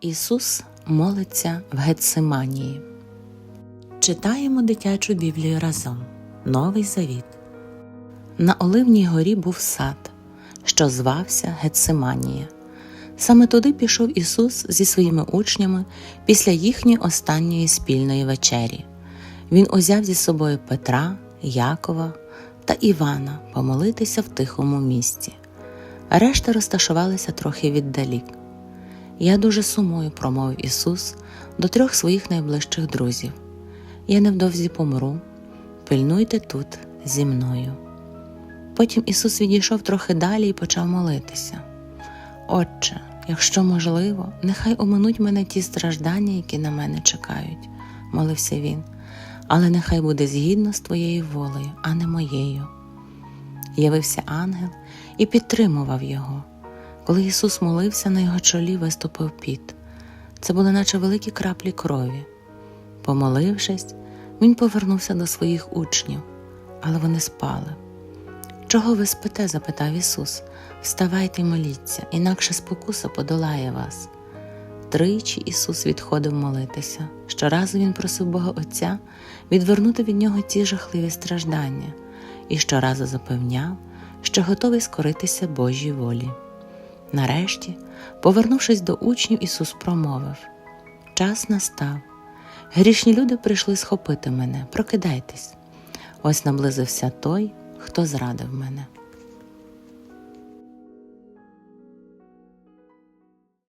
Ісус молиться в Гетсиманії. Читаємо дитячу Біблію разом. Новий Завіт. На Оливній горі був сад, що звався Гетсиманія. Саме туди пішов Ісус зі своїми учнями після їхньої останньої спільної вечері. Він узяв зі собою Петра, Якова та Івана помолитися в тихому місці. Решта розташувалися трохи віддалік. Я дуже сумую, промовив Ісус до трьох своїх найближчих друзів. Я невдовзі помру, пильнуйте тут зі мною. Потім Ісус відійшов трохи далі і почав молитися. Отче, якщо можливо, нехай оминуть мене ті страждання, які на мене чекають, молився він, але нехай буде згідно з твоєю волею, а не моєю. Явився ангел і підтримував його. Коли Ісус молився, на його чолі виступив піт. Це були наче великі краплі крові. Помолившись, він повернувся до своїх учнів, але вони спали. Чого ви спите? запитав Ісус. Вставайте й моліться, інакше спокуса подолає вас. Тричі Ісус відходив молитися. Щоразу Він просив Бога Отця відвернути від нього ті жахливі страждання і щоразу запевняв, що готовий скоритися Божій волі. Нарешті, повернувшись до учнів, Ісус промовив: Час настав. Грішні люди прийшли схопити мене, прокидайтесь. Ось наблизився той, хто зрадив мене.